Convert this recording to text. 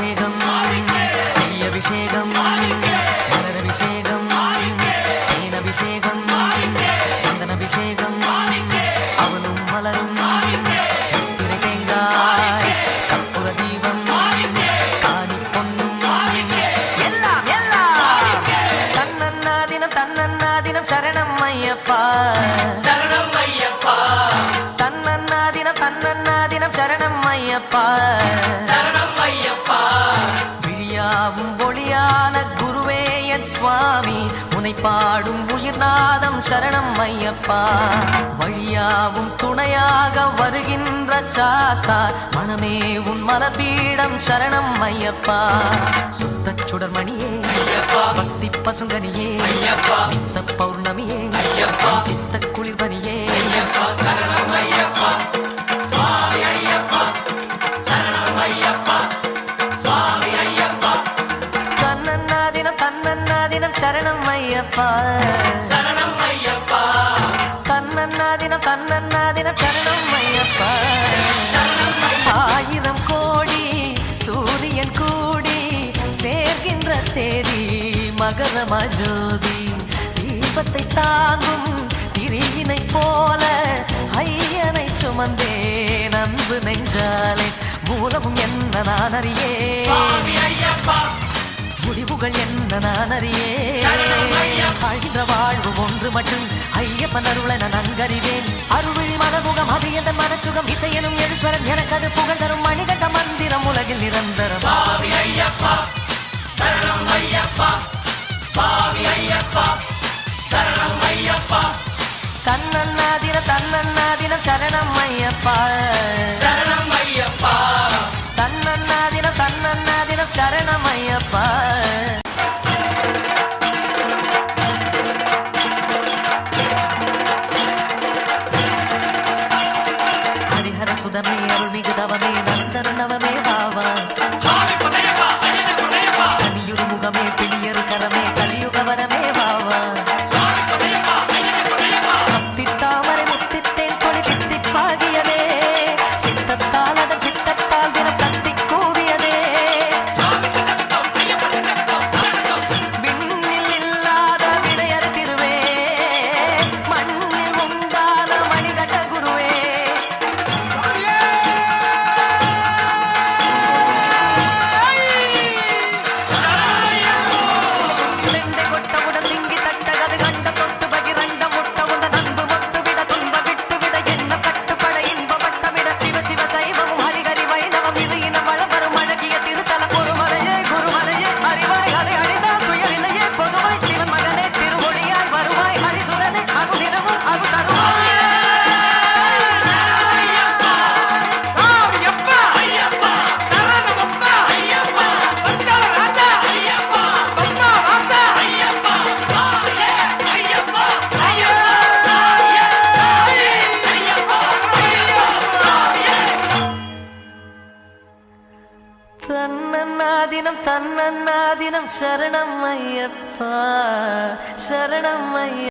அபிஷேகம். நெய் அபிஷேகம். மலர் அபிஷேகம் தேன் அபிஷேகம் சந்தன அபிஷேகம் அவனும் மலரும். முத்திரை தேங்காய். கற்பூர தீபம். காணி பொன்னும். எல்லாம் எல்லாம். தன்னன்னாதினம் தன்னன்னாதினம் சரணம் ஐயப்பா. சரணம் ஐயப்பா. தன்னன்னாதினம் தன்னன்னாதினம் சரணம் ஐயப்பா. சரணம் ஐயப்பா. விழியாவும் ஒளியான குருவே என் சுவாமி. உனை பாடும் உயிர்நாதம் சரணம் ஐயப்பா. வழியாவும் துணையாக வருகின்ற சாஸ்தா. மனமே உன் மலபீடம் சரணம் ஐயப்பா. சுத்த சுடர்மணியே பக்தி பசுங்கனியே பௌர்ணமியே. சித்த சரணம் ஐயப்பா. சரணம் ஐயப்பா. தன்னன்னாதினம் தன்னன்னாதினம் சரணம் ஐயப்பா. ஆயிரம் கோடி சூரியன் கூடி சேர்கின்ற தேதி மகரம ஜோதி. தீபத்தை தாங்கும் திரியினை போல ஐயனை சுமந்தேன் அன்பு நெஞ்சாலே. மூலமும் என்ன நான் அறியே ஐயப்பா. முடிவுகள் என்ன நான் அறியே? அழிந்த வாழ்வு ஒன்று மட்டும் ஐயப்பன் அருளை நான் நன்கறிவேன். அருள்விழி மனமுகம் அது எந்த மனச்சுகம்? இசையனும் எழுஸ்வரன் எனக்கு அது புகழ் தரும். மணிகண்ட மந்திரம் உலகில் நிரந்தரம். சுவாமி ஐயப்பா சரணம் ஐயப்பா ஐயப்பா சரணம் ஐயப்பா தன்னன்னாதினம் ஹரிஹர சுதமே அருள்மிகு தவமே நந்தன நவமே பாவா. தன்னன்னாதினம் தன்னன்னாதினம் சரணம் ஐயப்பா சரணம் ஐயா